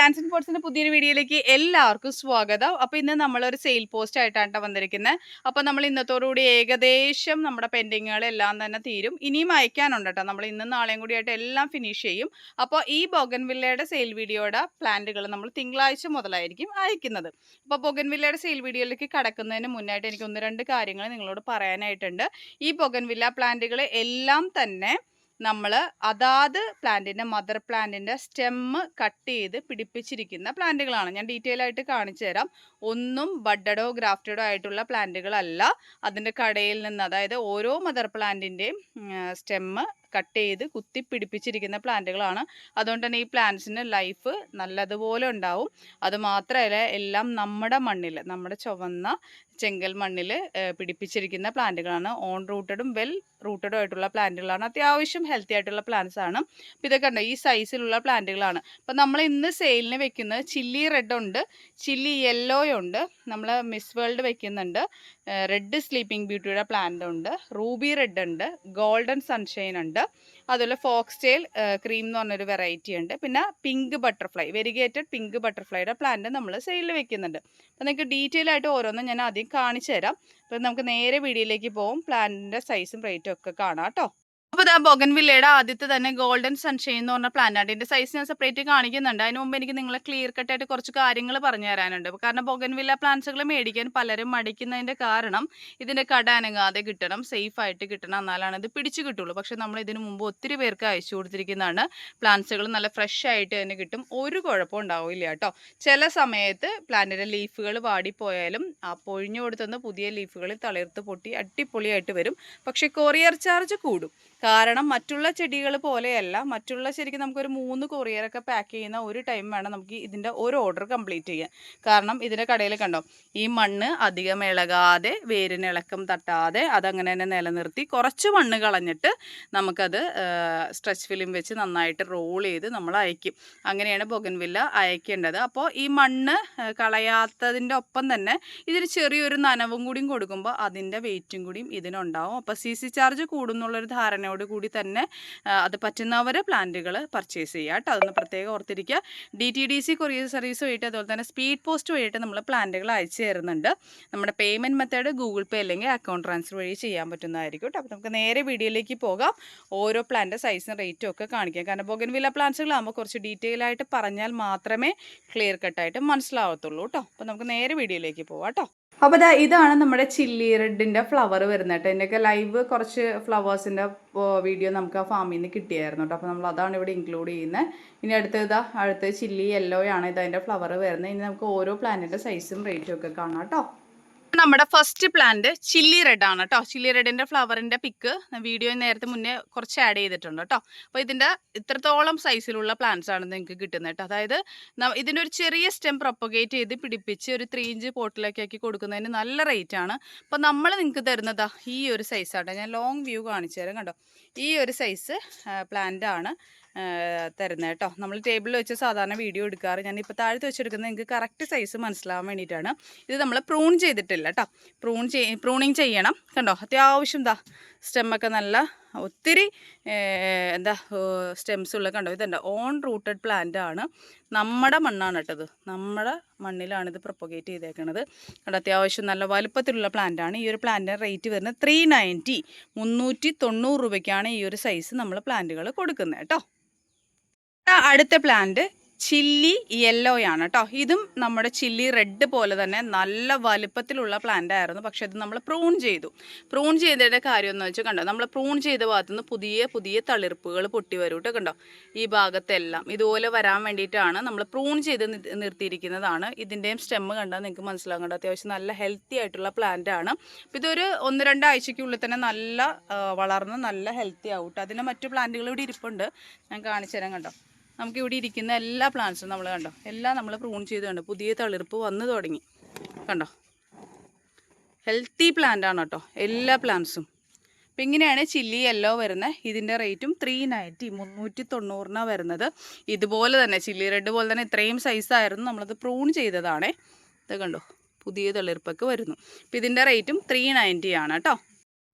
Plans and പോട്ട്സിന്റെ പുതിയൊരു വീഡിയോയിലേക്ക് എല്ലാവർക്കും സ്വാഗതം. അപ്പൊ ഇന്ന് നമ്മളൊരു സെയിൽ പോസ്റ്റ് ആയിട്ടാണ് വന്നിരിക്കുന്നത് അപ്പൊ നമ്മൾ ഇന്നത്തോടുകൂടി ഏകദേശം നമ്മുടെ പെൻഡിങ്ങുകൾ എല്ലാം തന്നെ തീരും. ഇനിയും അയക്കാനുണ്ട് കേട്ടോ നമ്മൾ ഇന്നും നാളെയും കൂടി ആയിട്ട് എല്ലാം ഫിനിഷ് ചെയ്യും. അപ്പോൾ ഈ ബൊഗൻവില്ലയുടെ സെയിൽ വീഡിയോയുടെ പ്ലാന്റുകൾ നമ്മൾ തിങ്കളാഴ്ച മുതലായിരിക്കും അയക്കുന്നത്. അപ്പോൾ ബൊഗൻവില്ലയുടെ സെയിൽ വീഡിയോയിലേക്ക് കടക്കുന്നതിന് മുന്നായിട്ട് എനിക്ക് ഒന്ന് രണ്ട് കാര്യങ്ങൾ നിങ്ങളോട് പറയാനായിട്ടുണ്ട്. ഈ ബൊഗൻവില്ല പ്ലാന്റുകൾ എല്ലാം തന്നെ നമ്മൾ അതാത് പ്ലാന്റിന്റെ മദർ പ്ലാന്റിന്റെ സ്റ്റെമ്മ് കട്ട് ചെയ്ത് പിടിപ്പിച്ചിരിക്കുന്ന പ്ലാന്റുകളാണ്. ഞാൻ ഡീറ്റെയിൽ ആയിട്ട് കാണിച്ചു തരാം. ഒന്നും ബഡഡോ ഗ്രാഫ്റ്റഡോ ആയിട്ടുള്ള പ്ലാന്റുകളല്ല. അതിന്റെ കടയിൽ നിന്ന് അതായത് ഓരോ മദർ പ്ലാന്റിന്റെയും സ്റ്റെമ്മ് കട്ട് ചെയ്ത് കുത്തി പിടിപ്പിച്ചിരിക്കുന്ന പ്ലാന്റുകളാണ്. അതുകൊണ്ട് തന്നെ ഈ പ്ലാന്റ്സിന് ലൈഫ് നല്ലതുപോലെ ഉണ്ടാവും. അത് മാത്രമല്ല എല്ലാം നമ്മുടെ മണ്ണിൽ നമ്മുടെ ചുവന്ന ചെങ്കൽ മണ്ണിൽ പിടിപ്പിച്ചിരിക്കുന്ന പ്ലാന്റുകളാണ്. ഓൺ റൂട്ടഡും വെൽ റൂട്ടഡും ആയിട്ടുള്ള പ്ലാന്റുകളാണ്. അത്യാവശ്യം ഹെൽത്തി ആയിട്ടുള്ള പ്ലാന്റ്സ് ആണ്. അപ്പം ഇതൊക്കെ ഉണ്ട് ഈ സൈസിലുള്ള പ്ലാന്റുകളാണ്. അപ്പം നമ്മൾ ഇന്ന് സെയിലിന് വെക്കുന്നത് ചില്ലി റെഡ് ഉണ്ട് ചില്ലി യെല്ലോ ഉണ്ട് നമ്മൾ മിസ് വേൾഡ് വെക്കുന്നുണ്ട്. റെഡ് സ്ലീപ്പിംഗ് ബ്യൂട്ടിയുടെ പ്ലാന്റ് ഉണ്ട്. റൂബി റെഡ് ഉണ്ട്. ഗോൾഡൻ സൺഷൈൻ ഉണ്ട്. അതുപോലെ ഫോക്സ് ടെയിൽ ക്രീം എന്ന് പറഞ്ഞൊരു വെറൈറ്റി ഉണ്ട്. പിന്നെ പിങ്ക് ബട്ടർഫ്ലൈ വെരിഗേറ്റഡ് പിങ്ക് ബട്ടർഫ്ലൈയുടെ പ്ലാന്റ് നമ്മൾ സെയിലിൽ വെക്കുന്നുണ്ട്. അപ്പോൾ നിങ്ങൾക്ക് ഡീറ്റെയിൽ ആയിട്ട് ഓരോന്നും ഞാൻ ആദ്യം കാണിച്ചു തരാം. അപ്പോൾ നമുക്ക് നേരെ വീഡിയോയിലേക്ക് പോകും പ്ലാന്റിന്റെ സൈസും റേറ്റും ഒക്കെ കാണാം കേട്ടോ. അപ്പോൾ ഇതാ ബൊഗൻവില്ലയുടെ ആദ്യത്തെ തന്നെ ഗോൾഡൻ സൺഷൈൻ എന്ന് പറഞ്ഞ പ്ലാന്റ് ആണ് ഇതിന്റെ സൈസ് ഞാൻ സെപ്പറേറ്റ് കാണിക്കുന്നുണ്ട്. അതിന് മുമ്പ് എനിക്ക് നിങ്ങളെ ക്ലിയർ കട്ട് ആയിട്ട് കുറച്ച് കാര്യങ്ങൾ പറഞ്ഞു തരാനുണ്ട്. കാരണം ബൊഗൻവില്ല പ്ലാന്റ്സുകൾ മേടിക്കാൻ പലരും മടിക്കുന്നതിന്റെ കാരണം ഇതിന്റെ കട അനങ്ങാതെ കിട്ടണം സേഫ് ആയിട്ട് കിട്ടണം എന്നാലാണ് ഇത് പിടിച്ചു കിട്ടുള്ളൂ. പക്ഷെ നമ്മൾ ഇതിന് മുമ്പ് ഒത്തിരി പേർക്ക് അയച്ചു കൊടുത്തിരിക്കുന്നതാണ്. പ്ലാന്റ്സുകൾ നല്ല ഫ്രഷ് ആയിട്ട് തന്നെ കിട്ടും. ഒരു കുഴപ്പം ഉണ്ടാവില്ല കേട്ടോ. ചില സമയത്ത് പ്ലാന്റിന്റെ ലീഫുകൾ വാടിപ്പോയാലും ആ പൊഴിഞ്ഞു കൊടുത്തുനിന്ന് പുതിയ ലീഫുകൾ തളിർത്ത് പൊട്ടി അടിപൊളിയായിട്ട് വരും. പക്ഷെ കൊറിയർ ചാർജ് കൂടും. കാരണം മറ്റുള്ള ചെടികൾ പോലെയല്ല. മറ്റുള്ള ശരിക്കും നമുക്കൊരു മൂന്ന് കൊറിയറൊക്കെ പാക്ക് ചെയ്യുന്ന ഒരു ടൈം വേണം നമുക്ക് ഇതിന്റെ ഒരു ഓർഡർ കംപ്ലീറ്റ് ചെയ്യാൻ. കാരണം ഇതിന്റെ കടയിൽ കണ്ടോ ഈ മണ്ണ് അധികം ഇളകാതെ വേരിന് ഇളക്കം തട്ടാതെ അതങ്ങനെ തന്നെ നിലനിർത്തി കുറച്ച് മണ്ണ് കളഞ്ഞിട്ട് നമുക്കത് സ്ട്രെച്ച് ഫിലിം വെച്ച് നന്നായിട്ട് റോൾ ചെയ്ത് നമ്മൾ അയക്കും. അങ്ങനെയാണ് ബൊഗൻവില്ല അയക്കേണ്ടത്. അപ്പോൾ ഈ മണ്ണ് കളയാത്തതിന്റെ ഒപ്പം തന്നെ ഇതിന് ചെറിയൊരു നനവും കൂടിയും കൊടുക്കുമ്പോൾ അതിന്റെ വെയിറ്റും കൂടിയും ഇതിനുണ്ടാവും. അപ്പോൾ സി സി ചാർജ് കൂടുന്നുള്ളൊരു ധാരണയോട് കൂടി തന്നെ അത് പറ്റുന്നവരെ പ്ലാന്റുകൾ പർച്ചേസ് ചെയ്യുക കേട്ടോ. അതൊന്ന് പ്രത്യേകം ഓർത്തിരിക്കുക. D T D C courier service വഴിയിട്ട് അതുപോലെ തന്നെ സ്പീഡ് പോസ്റ്റ് വഴിയിട്ട് നമ്മൾ പ്ലാന്റുകൾ അയച്ചു തരുന്നുണ്ട്. നമ്മുടെ പേയ്മെന്റ് മെത്തേഡ് ഗൂഗിൾ പേ അല്ലെങ്കിൽ അക്കൗണ്ട് ട്രാൻസ്ഫർ വഴി ചെയ്യാൻ പറ്റുന്നതായിരിക്കും കേട്ടോ. അപ്പോൾ നമുക്ക് നേരെ വീഡിയോയിലേക്ക് പോകാം. ഓരോ പ്ലാന്റ് സൈസും റേറ്റും ഒക്കെ കാണിക്കാം. കാരണം ബൊഗൻവില്ല പ്ലാന്റ്സുകളാകുമ്പോൾ കുറച്ച് ഡീറ്റെയിൽ ആയിട്ട് പറഞ്ഞാൽ മാത്രമേ ക്ലിയർ കട്ടായിട്ട് മനസ്സിലാവത്തുള്ളൂ കേട്ടോ. അപ്പോൾ നമുക്ക് നേരെ വീഡിയോയിലേക്ക് പോവാം കേട്ടോ. അപ്പോൾ ദാ ഇതാണ് നമ്മുടെ ചില്ലി റെഡിന്റെ ഫ്ലവർ വരുന്നത് കേട്ടോ. എന്റെയൊക്കെ ലൈവ് കുറച്ച് ഫ്ലവേഴ്സിന്റെ വീഡിയോ നമുക്ക് ആ ഫാമിൽ നിന്ന് കിട്ടിയായിരുന്നു കേട്ടോ. അപ്പോൾ നമ്മൾ അതാണ് ഇവിടെ ഇൻക്ലൂഡ് ചെയ്യുന്നത് ഇനി അടുത്ത ഇതാ അടുത്ത് ചില്ലി യെല്ലോ ആണ് ഇത് ഫ്ലവർ വരുന്നത്. ഇനി നമുക്ക് ഓരോ പ്ലാന്റിന്റെ സൈസും റേറ്റും ഒക്കെ കാണാം കേട്ടോ. നമ്മുടെ ഫസ്റ്റ് പ്ലാന്റ് ചില്ലി റെഡ് ആണ് കേട്ടോ ചില്ലി റെഡിന്റെ ഫ്ലവറിന്റെ പിക്ക് വീഡിയോ നേരത്തെ മുന്നേ കുറച്ച് ആഡ് ചെയ്തിട്ടുണ്ട് കേട്ടോ അപ്പോൾ ഇതിന്റെ ഇത്രത്തോളം സൈസിലുള്ള പ്ലാന്റ്സ് ആണ് നിങ്ങൾക്ക് കിട്ടുന്നത് കേട്ടോ അതായത് ഇതിന്റെ ഒരു ചെറിയ സ്റ്റെം പ്രൊപ്പഗേറ്റ് ചെയ്ത് പിടിപ്പിച്ച് ഒരു ത്രീ ഇഞ്ച് പോട്ടിലൊക്കെ ആക്കി കൊടുക്കുന്നതിന് നല്ല റേറ്റ് ആണ്. അപ്പോൾ നമ്മൾ നിങ്ങൾക്ക് തരുന്നതാ ഈ ഒരു സൈസാട്ടോ ഞാൻ ലോങ് വ്യൂ കാണിച്ചു തരാം കണ്ടോ. ഈ ഒരു സൈസ് പ്ലാന്റ് ആണ് തരുന്നത് കേട്ടോ നമ്മൾ ടേബിളിൽ വെച്ച് സാധാരണ വീഡിയോ എടുക്കാറ്. ഞാൻ ഇപ്പോൾ താഴത്ത് വെച്ചെടുക്കുന്നത് നിങ്ങൾക്ക് കറക്റ്റ് സൈസ് മനസ്സിലാവാൻ വേണ്ടിയിട്ടാണ്. ഇത് നമ്മൾ പ്രൂൺ ചെയ്തിട്ടില്ല കേട്ടോ. പ്രൂൺ ചെയ് പ്രൂണിങ് ചെയ്യണം. കണ്ടോ? അത്യാവശ്യം എന്താ സ്റ്റെമ്മൊക്കെ നല്ല ഒത്തിരി എന്താ സ്റ്റെംസ് ഉള്ള കണ്ടോ? ഇതുണ്ട്. ഓൺ റൂട്ടഡ് പ്ലാന്റ് ആണ്. നമ്മുടെ മണ്ണാണ് കേട്ടത് നമ്മുടെ മണ്ണിലാണ് ഇത് പ്രൊപ്പഗേറ്റ് ചെയ്തേക്കണത്. കണ്ടോ? അത്യാവശ്യം നല്ല വലുപ്പത്തിലുള്ള പ്ലാന്റ് ആണ്. ഈ ഒരു പ്ലാന്റിന്റെ റേറ്റ് വരുന്നത് ത്രീ നയന്റി മുന്നൂറ്റി തൊണ്ണൂറ് രൂപയ്ക്കാണ് ഈ ഒരു സൈസ് നമ്മൾ പ്ലാന്റുകൾ കൊടുക്കുന്നത് കേട്ടോ. അടുത്ത പ്ലാന്റ് ചില്ലി യെല്ലോ ആണ് കേട്ടോ ഇതും നമ്മുടെ ചില്ലി റെഡ് പോലെ തന്നെ നല്ല വലുപ്പത്തിലുള്ള പ്ലാന്റ് ആയിരുന്നു. പക്ഷെ ഇത് നമ്മൾ പ്രൂൺ ചെയ്തു. പ്രൂൺ ചെയ്തതിന്റെ കാര്യം എന്ന് വെച്ചാൽ കണ്ടോ നമ്മൾ പ്രൂൺ ചെയ്ത ഭാഗത്തുനിന്ന് പുതിയ പുതിയ തളിർപ്പുകൾ പൊട്ടി വരും കേട്ടോ കണ്ടോ. ഈ ഭാഗത്തെല്ലാം ഇതുപോലെ വരാൻ വേണ്ടിയിട്ടാണ് നമ്മൾ പ്രൂൺ ചെയ്ത് നിർത്തിയിരിക്കുന്നതാണ്. ഇതിന്റെയും സ്റ്റെമ്മ് കണ്ടാൽ നിങ്ങൾക്ക് മനസ്സിലാകും കണ്ടോ. അത്യാവശ്യം നല്ല ഹെൽത്തി ആയിട്ടുള്ള പ്ലാന്റ് ആണ്. ഇതൊരു ഒന്ന് രണ്ടാഴ്ചയ്ക്കുള്ളിൽ തന്നെ നല്ല വളർന്ന് നല്ല ഹെൽത്തി ആവും കേട്ടോ അതിന്റെ മറ്റു പ്ലാന്റുകൾ ഇവിടെ ഇരിപ്പുണ്ട്. ഞാൻ കാണിച്ചു തരാം കണ്ടോ. നമുക്ക് ഇവിടെ ഇരിക്കുന്ന എല്ലാ പ്ലാന്റ്സും നമ്മൾ കണ്ടോ? എല്ലാം നമ്മൾ പ്രൂൺ ചെയ്ത് കണ്ടോ? പുതിയ തളിർപ്പ് വന്നു തുടങ്ങി. കണ്ടോ? ഹെൽത്തി പ്ലാന്റ് ആണ് കേട്ടോ എല്ലാ പ്ലാന്റ്സും അപ്പം ഇങ്ങനെയാണ് ചില്ലി യെല്ലോ വരുന്നത്. ഇതിന്റെ റേറ്റും ത്രീ നയന്റി മുന്നൂറ്റി തൊണ്ണൂറിനാണ് വരുന്നത്. ഇതുപോലെ തന്നെ ചില്ലി റെഡ് പോലെ തന്നെ ഇത്രയും സൈസായിരുന്നു നമ്മളത് പ്രൂൺ ചെയ്തതാണേ. ഇത് കണ്ടോ? പുതിയ തളിർപ്പൊക്കെ വരുന്നു. അപ്പം ഇതിന്റെ റേറ്റും ത്രീ നയന്റി ആണ് കേട്ടോ.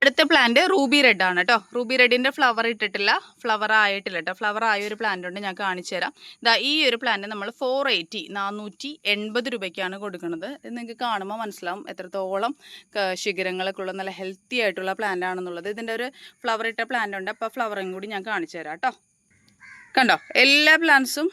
അടുത്ത പ്ലാന്റ് റൂബി റെഡ് ആണ് കേട്ടോ റൂബി റെഡിന്റെ ഫ്ലവർ ഇട്ടിട്ടില്ല. ഫ്ലവർ ആയിട്ടില്ല കേട്ടോ ഫ്ലവർ ആയ ഒരു പ്ലാന്റ് ഉണ്ട് ഞാൻ കാണിച്ചു തരാം. ഇതാ ഈ ഒരു പ്ലാന്റ് നമ്മൾ ഫോർ എയ്റ്റി നാനൂറ്റി എൺപത് രൂപയ്ക്കാണ് കൊടുക്കുന്നത് നിങ്ങൾക്ക് കാണുമ്പോൾ മനസ്സിലാവും എത്രത്തോളം ശിഖരങ്ങളൊക്കെ ഉള്ള നല്ല ഹെൽത്തി ആയിട്ടുള്ള പ്ലാന്റ് ആണെന്നുള്ളത്. ഇതിന്റെ ഒരു ഫ്ലവർ ഇട്ട പ്ലാന്റ് ഉണ്ട്. അപ്പോൾ ഫ്ലവറും കൂടി ഞാൻ കാണിച്ചു തരാം കേട്ടോ കണ്ടോ? എല്ലാ പ്ലാന്റ്സും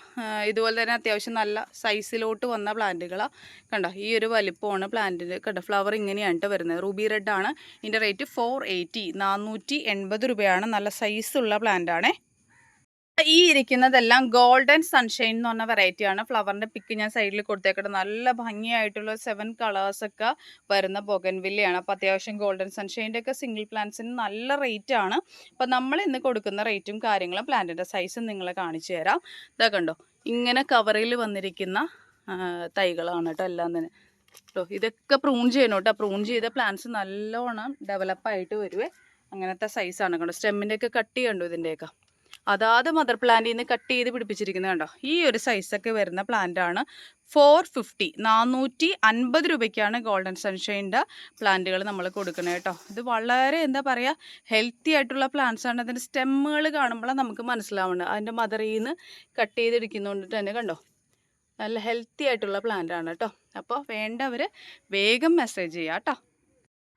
ഇതുപോലെ തന്നെ അത്യാവശ്യം നല്ല സൈസിലോട്ട് വന്ന പ്ലാന്റുകളാണ് കണ്ടോ? ഈ ഒരു വലിപ്പമാണ് പ്ലാന്റിന് കണ്ടോ? ഫ്ലവർ ഇങ്ങനെയാണ് വരുന്നത്. റൂബി റെഡ് ആണ്. ഇതിന്റെ റേറ്റ് ഫോർ എയ്റ്റി നാനൂറ്റി എൺപത് രൂപയാണ്. നല്ല സൈസുള്ള പ്ലാന്റ് ആണേ. ഈ ഇരിക്കുന്നതെല്ലാം ഗോൾഡൻ സൺഷൈൻ എന്ന് പറഞ്ഞ വെറൈറ്റി ആണ്. ഫ്ലവറിന്റെ പിക്ക് ഞാൻ സൈഡിൽ കൊടുത്തേക്കട്ടെ നല്ല ഭംഗിയായിട്ടുള്ള സെവൻ കളേഴ്സ് ഒക്കെ വരുന്ന ബൊഗൻവില്ലയാണ് അപ്പൊ അത്യാവശ്യം ഗോൾഡൻ സൺഷൈന്റെ ഒക്കെ സിംഗിൾ പ്ലാന്റ്സിന് നല്ല റേറ്റ് ആണ്. അപ്പൊ നമ്മൾ ഇന്ന് കൊടുക്കുന്ന റേറ്റും കാര്യങ്ങളും പ്ലാന്റിന്റെ സൈസും നിങ്ങളെ കാണിച്ചു തരാം. ഇതാ കണ്ടോ? ഇങ്ങനെ കവറിൽ വന്നിരിക്കുന്ന തൈകളാണ് കേട്ടോ എല്ലാം തന്നെ. കേട്ടോ ഇതൊക്കെ പ്രൂൺ ചെയ്യണം കേട്ടോ. പ്രൂൺ ചെയ്ത പ്ലാന്റ്സ് നല്ലോണം ഡെവലപ്പായിട്ട് വരുവേ. അങ്ങനത്തെ സൈസാണ് കണ്ടോ? സ്റ്റെമ്മിന്റെ ഒക്കെ കട്ട് ചെയ്യണ്ടോ ഇതിന്റെയൊക്കെ അതാത് മദർ പ്ലാന്റിൽ നിന്ന് കട്ട് ചെയ്ത് പിടിപ്പിച്ചിരിക്കുന്നത് കണ്ടോ? ഈ ഒരു സൈസൊക്കെ വരുന്ന പ്ലാന്റ് ആണ് ഫോർ ഫിഫ്റ്റി നാനൂറ്റി അൻപത് രൂപയ്ക്കാണ് ഗോൾഡൻ സൺഷൈന്റെ പ്ലാന്റുകൾ നമ്മൾ കൊടുക്കുന്നത് കേട്ടോ. ഇത് വളരെ എന്താ പറയുക ഹെൽത്തി ആയിട്ടുള്ള പ്ലാന്റ്സ് ആണ്. അതിന്റെ സ്റ്റെമ്മുകൾ കാണുമ്പോൾ നമുക്ക് മനസ്സിലാവുന്നത് അതിന്റെ മദറിൽ നിന്ന് കട്ട് ചെയ്തെടുക്കുന്നതുകൊണ്ട് തന്നെ കണ്ടോ? നല്ല ഹെൽത്തി ആയിട്ടുള്ള പ്ലാന്റ് ആണ് കേട്ടോ. അപ്പോൾ വേണ്ടവർ വേഗം മെസ്സേജ് ചെയ്യാം കേട്ടോ.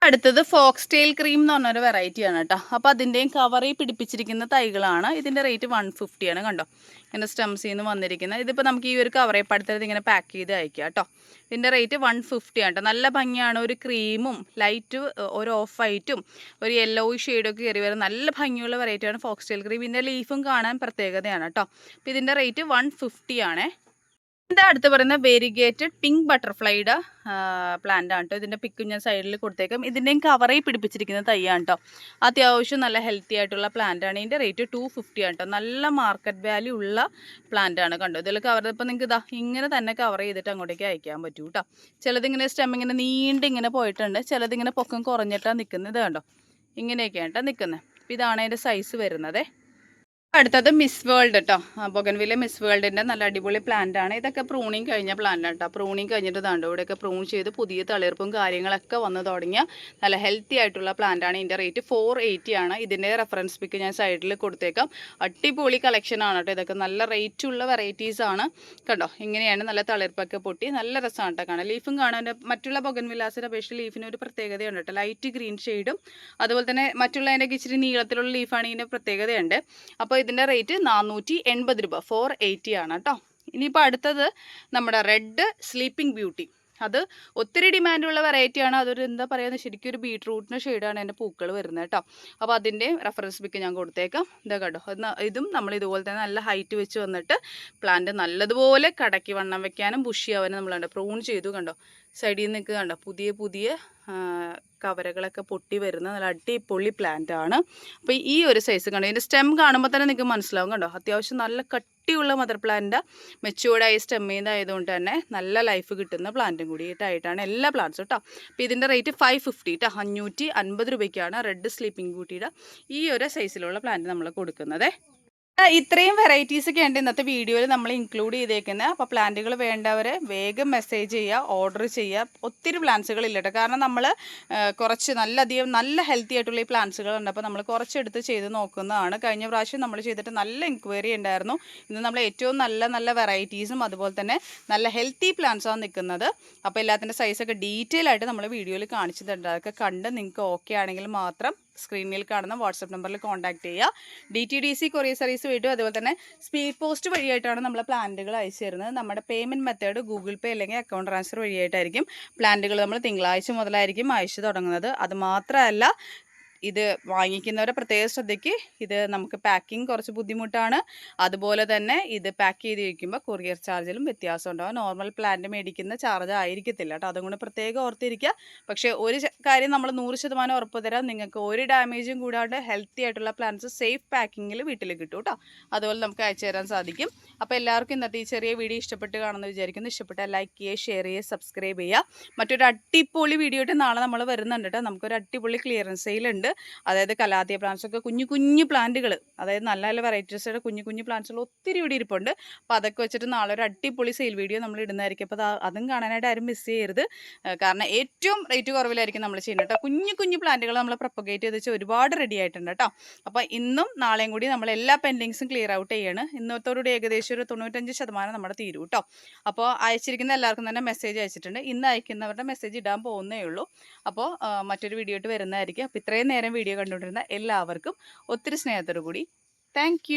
അടുത്തത് ഫോക്സ് ടെയിൽ ക്രീം എന്ന് പറഞ്ഞൊരു വെറൈറ്റി ആണ് കേട്ടോ. അപ്പോൾ അതിന്റെയും കവറിൽ പിടിപ്പിച്ചിരിക്കുന്ന തൈകളാണ്. ഇതിന്റെ റേറ്റ് വൺ ആണ് കണ്ടോ? ഇങ്ങനെ സ്റ്റംസിൽ നിന്ന് വന്നിരിക്കുന്നത് ഇതിപ്പോൾ നമുക്ക് ഈ ഒരു കവറിൽ പടുത്തത് ഇങ്ങനെ പാക്ക് ചെയ്ത് അയക്കാം കേട്ടോ. ഇതിന്റെ റേറ്റ് വൺ ഫിഫ്റ്റി ആണ് നല്ല ഭംഗിയാണ്. ഒരു ക്രീമും ലൈറ്റ് ഒരു ഓഫ് വൈറ്റും ഒരു യെല്ലോ ഷെയ്ഡൊക്കെ കയറി വരും നല്ല ഭംഗിയുള്ള വെറൈറ്റിയാണ് ഫോക്സ് ടെയിൽ ക്രീം ഇതിന്റെ ലീഫും കാണാൻ പ്രത്യേകതയാണ് കേട്ടോ. അപ്പോൾ ഇതിന്റെ റേറ്റ് വൺ ഫിഫ്റ്റി ആണേ. ഇതിന്റെ അടുത്ത് പറയുന്ന വേരിഗേറ്റഡ് പിങ്ക് ബട്ടർഫ്ലൈയുടെ പ്ലാന്റ് ആണ് കേട്ടോ ഇതിന്റെ പിക്കും ഞാൻ സൈഡിൽ കൊടുത്തേക്കും. ഇതിന്റെയും കവറിൽ പിടിപ്പിച്ചിരിക്കുന്ന തൈയാണ് കേട്ടോ അത്യാവശ്യം നല്ല ഹെൽത്തി ആയിട്ടുള്ള പ്ലാന്റ് ആണ്. ഇതിന്റെ റേറ്റ് ടു ഫിഫ്റ്റി ആണ് കേട്ടോ നല്ല മാർക്കറ്റ് വാല്യൂ ഉള്ള പ്ലാന്റ് ആണ് കണ്ടോ. ഇതിൽ കവർ ഇപ്പോൾ നിങ്ങൾക്ക് ഇതാ ഇങ്ങനെ തന്നെ കവർ ചെയ്തിട്ട് അങ്ങോട്ടേക്ക് അയക്കാൻ പറ്റൂ കേട്ടോ ചിലതിങ്ങനെ സ്റ്റെം ഇങ്ങനെ നീണ്ട് ഇങ്ങനെ പോയിട്ടുണ്ട്. ചിലതിങ്ങനെ പൊക്കം കുറഞ്ഞിട്ടാണ് നിൽക്കുന്നത് കണ്ടോ. ഇങ്ങനെയൊക്കെയാണ് കേട്ടോ നിൽക്കുന്നത് അപ്പോൾ ഇതാണ് അതിന്റെ സൈസ് വരുന്നത്. അടുത്തത് മിസ് വേൾഡ് കേട്ടോ ബൊഗൻവില്ലെ മിസ് വേൾഡിന്റെ നല്ല അടിപൊളി പ്ലാന്റ് ആണ്. ഇതൊക്കെ പ്രൂണിങ് കഴിഞ്ഞ പ്ലാന്റ് കേട്ടോ പ്രൂണിങ് കഴിഞ്ഞിട്ട് താണ്ട് ഇവിടെയൊക്കെ പ്രൂൺ ചെയ്ത് പുതിയ തളിർപ്പും കാര്യങ്ങളൊക്കെ വന്ന് തുടങ്ങിയ നല്ല ഹെൽത്തി ആയിട്ടുള്ള പ്ലാന്റ് ആണ്. ഇതിന്റെ റേറ്റ് ഫോർ എയ്റ്റി ആണ്. ഇതിന്റെ റെഫറൻസ് പിക്ക് ഞാൻ സൈഡിൽ കൊടുത്തേക്കാം. അടിപൊളി കളക്ഷൻ ആണ് കേട്ടോ ഇതൊക്കെ. നല്ല റേറ്റ് ഉള്ള വെറൈറ്റീസ് ആണ്. കണ്ടോ? ഇങ്ങനെയാണ് നല്ല തളിർപ്പൊക്കെ പൊട്ടി. നല്ല രസമാണ് കേട്ടോ കാണാൻ. ലീഫും കാണാൻ. മറ്റുള്ള ബൊഗൻവില്ലാസിനെ അപേക്ഷിച്ച് ലീഫിന് ഒരു പ്രത്യേകതയുണ്ട് കേട്ടോ ലൈറ്റ് ഗ്രീൻ ഷെയ്ഡും അതുപോലെ തന്നെ മറ്റുള്ളതിന്റെ ഇച്ചിരി നീളത്തിലുള്ള ലീഫാണ് ഇതിന്റെ പ്രത്യേകതയുണ്ട്. അപ്പോൾ ഇതിന്റെ റേറ്റ് നാനൂറ്റി എൺപത് രൂപ ഫോർ എയ്റ്റി ആണ് കേട്ടോ. ഇനിയിപ്പോൾ അടുത്തത് നമ്മുടെ റെഡ് സ്ലീപ്പിംഗ് ബ്യൂട്ടി അത് ഒത്തിരി ഡിമാൻഡുള്ള വെറൈറ്റി ആണ്. അതൊരു എന്താ പറയുക ശരിക്കും ഒരു ബീട്രൂട്ടിന്റെ ഷെയ്ഡാണ് എന്റെ പൂക്കൾ വരുന്നത് കേട്ടോ. അപ്പോൾ അതിന്റെ റെഫറൻസ് പിക്ക് ഞാൻ കൊടുത്തേക്കാം. ഇതാ കേട്ടോ ഇതും നമ്മൾ ഇതുപോലെ തന്നെ നല്ല ഹൈറ്റ് വെച്ച് വന്നിട്ട് പ്ലാന്റ് നല്ലതുപോലെ കടക്കി വണ്ണം വെക്കാനും ബുഷി ആവാനും നമ്മളുണ്ട് പ്രൂൺ ചെയ്തു കണ്ടോ. സൈഡിൽ നിന്ന് നിൽക്കുക കണ്ടോ പുതിയ പുതിയ കവരകളൊക്കെ പൊട്ടി വരുന്ന നല്ല അടിപൊളി പ്ലാന്റ് ആണ്. അപ്പോൾ ഈ ഒരു സൈസ് കണ്ടോ? ഇതിന്റെ സ്റ്റെം കാണുമ്പോൾ തന്നെ നിങ്ങൾക്ക് മനസ്സിലാവും കണ്ടോ? അത്യാവശ്യം നല്ല കട്ടിയുള്ള മദർ പ്ലാന്റ് മെച്ചുവേർഡായി സ്റ്റെമ്മീതായതുകൊണ്ട് തന്നെ നല്ല ലൈഫ് കിട്ടുന്ന പ്ലാന്റും കൂടിയിട്ടായിട്ടാണ് എല്ലാ പ്ലാന്റ്സും കേട്ടോ അപ്പോൾ ഇതിന്റെ റേറ്റ് ഫൈവ് ഫിഫ്റ്റി കേട്ടോ അഞ്ഞൂറ്റി അൻപത് രൂപയ്ക്കാണ് റെഡ് സ്ലീപ്പിംഗ് ബ്യൂട്ടിയുടെ ഈ ഒരു സൈസിലുള്ള പ്ലാന്റ് നമ്മൾ കൊടുക്കുന്നത്. ഇത്രയും വെറൈറ്റീസ് ഒക്കെ ഉണ്ട് ഇന്നത്തെ വീഡിയോയിൽ നമ്മൾ ഇൻക്ലൂഡ് ചെയ്തേക്കുന്നത് അപ്പോൾ പ്ലാന്റുകൾ വേണ്ടവർ വേഗം മെസ്സേജ് ചെയ്യുക ഓർഡർ ചെയ്യുക. ഒത്തിരി പ്ലാന്റ്സുകൾ ഇല്ല കേട്ടോ കാരണം നമ്മൾ കുറച്ച് നല്ലധികം നല്ല ഹെൽത്തി ആയിട്ടുള്ള ഈ പ്ലാന്റ്സുകൾ ഉണ്ട്. അപ്പോൾ നമ്മൾ കുറച്ചെടുത്ത് ചെയ്ത് നോക്കുന്നതാണ്. കഴിഞ്ഞ പ്രാവശ്യം നമ്മൾ ചെയ്തിട്ട് നല്ല എൻക്വയറി ഉണ്ടായിരുന്നു. ഇന്ന് നമ്മൾ ഏറ്റവും നല്ല നല്ല വെറൈറ്റീസും അതുപോലെ തന്നെ നല്ല ഹെൽത്തി പ്ലാന്റ്സാണ് നിൽക്കുന്നത് അപ്പോൾ എല്ലാത്തിന്റെ സൈസൊക്കെ ഡീറ്റെയിൽ ആയിട്ട് നമ്മൾ വീഡിയോയിൽ കാണിച്ചിട്ടുണ്ട്. അതൊക്കെ കണ്ട് നിങ്ങൾക്ക് ഓക്കെ ആണെങ്കിൽ മാത്രം സ്ക്രീനിൽ കാണുന്ന വാട്സപ്പ് നമ്പറിൽ കോൺടാക്ട് ചെയ്യുക. D T D C courier service വീട്ടും അതുപോലെ തന്നെ സ്പീഡ് പോസ്റ്റ് വഴിയായിട്ടാണ് നമ്മൾ പ്ലാന്റുകൾ അയച്ചു തരുന്നത്. നമ്മുടെ പേയ്മെന്റ് മെത്തേഡ് ഗൂഗിൾ പേ അല്ലെങ്കിൽ അക്കൗണ്ട് ട്രാൻസ്ഫർ വഴിയായിട്ടായിരിക്കും. പ്ലാന്റുകൾ നമ്മൾ തിങ്കളാഴ്ച മുതലായിരിക്കും അയച്ചു തുടങ്ങുന്നത്. അത് മാത്രമല്ല ഇത് വാങ്ങിക്കുന്നവരെ പ്രത്യേക ശ്രദ്ധയ്ക്ക് ഇത് നമുക്ക് പാക്കിംഗ് കുറച്ച് ബുദ്ധിമുട്ടാണ്. അതുപോലെ തന്നെ ഇത് പാക്ക് ചെയ്ത് വയ്ക്കുമ്പോൾ കൊറിയർ ചാർജിലും വ്യത്യാസം ഉണ്ടാവും. നോർമൽ പ്ലാന്റ് മേടിക്കുന്ന ചാർജ് ആയിരിക്കത്തില്ല കേട്ടോ. അതുകൊണ്ട് പ്രത്യേകം ഓർത്തിരിക്കുക പക്ഷേ ഒരു കാര്യം നമ്മൾ നൂറ് ശതമാനം ഉറപ്പ് തരാം. നിങ്ങൾക്ക് ഒരു ഡാമേജും കൂടാണ്ട് ഹെൽത്തി ആയിട്ടുള്ള പ്ലാന്റ്സ് സേഫ് പാക്കിങ്ങിൽ വീട്ടിൽ കിട്ടും കേട്ടോ. അതുപോലെ നമുക്ക് അയച്ചു തരാൻ സാധിക്കും. അപ്പോൾ എല്ലാവർക്കും ഇന്നത്തെ ഈ ചെറിയ വീഡിയോ ഇഷ്ടപ്പെട്ട് കാണുമെന്ന് വിചാരിക്കുന്നു. ഇഷ്ടപ്പെട്ട ലൈക്ക് ചെയ്യുക ഷെയർ ചെയ്യുക സബ്സ്ക്രൈബ് ചെയ്യുക. മറ്റൊരു അടിപൊളി വീഡിയോ ആയിട്ട് നാളെ നമ്മൾ വരുന്നുണ്ട് കേട്ടോ. നമുക്കൊരു അടിപൊളി ക്ലിയറൻസ് സെയിലുണ്ട് ഉണ്ട്. അതായത് കലാത്തിയ പ്ലാന്റ്സ് ഒക്കെ കുഞ്ഞു കുഞ്ഞു പ്ലാന്റുകൾ അതായത് നല്ല നല്ല വെറൈറ്റീസുടെ കുഞ്ഞു കുഞ്ഞു പ്ലാന്റ്സുകൾ ഒത്തിരി ഇവിടെ ഇരിപ്പുണ്ട്. അപ്പോൾ അതൊക്കെ വെച്ചിട്ട് നാളെ ഒരു അടിപൊളി സെയിൽ വീഡിയോ നമ്മൾ ഇടുന്നതായിരിക്കും. അപ്പോൾ അതും കാണാനായിട്ട് ആരും മിസ് ചെയ്യരുത്. കാരണം ഏറ്റവും റേറ്റ് കുറവിലായിരിക്കും നമ്മൾ ചെയ്യുന്നത് കേട്ടോ. കുഞ്ഞു കുഞ്ഞു പ്ലാന്റുകൾ നമ്മൾ പ്രൊപ്പഗേറ്റ് ചെയ്ത് വെച്ച് ഒരുപാട് റെഡി ആയിട്ടുണ്ട് കേട്ടോ. അപ്പോൾ ഇന്നും നാളെയും കൂടി നമ്മൾ എല്ലാ പെൻഡിങ്സും ക്ലിയർ ഔട്ട് ചെയ്യാണ്. ഇന്നത്തോടുകൂടി ഏകദേശം ഒരു തൊണ്ണൂറ്റഞ്ച് ശതമാനം നമ്മുടെ തീരും കേട്ടോ. അപ്പോൾ അയച്ചിരിക്കുന്ന എല്ലാവർക്കും തന്നെ മെസ്സേജ് അയച്ചിട്ടുണ്ട്. ഇന്ന് അയക്കുന്നവരുടെ മെസ്സേജ് ഇടാൻ പോകുന്നേ ഉള്ളൂ. അപ്പോൾ മറ്റൊരു വീഡിയോ ആയിട്ട് വരുന്നതായിരിക്കും. അപ്പോൾ ഇത്രയും നേരം വീഡിയോ കണ്ടുകൊണ്ടിരുന്ന എല്ലാവർക്കും ഒത്തിരി സ്നേഹത്തോടു കൂടി താങ്ക്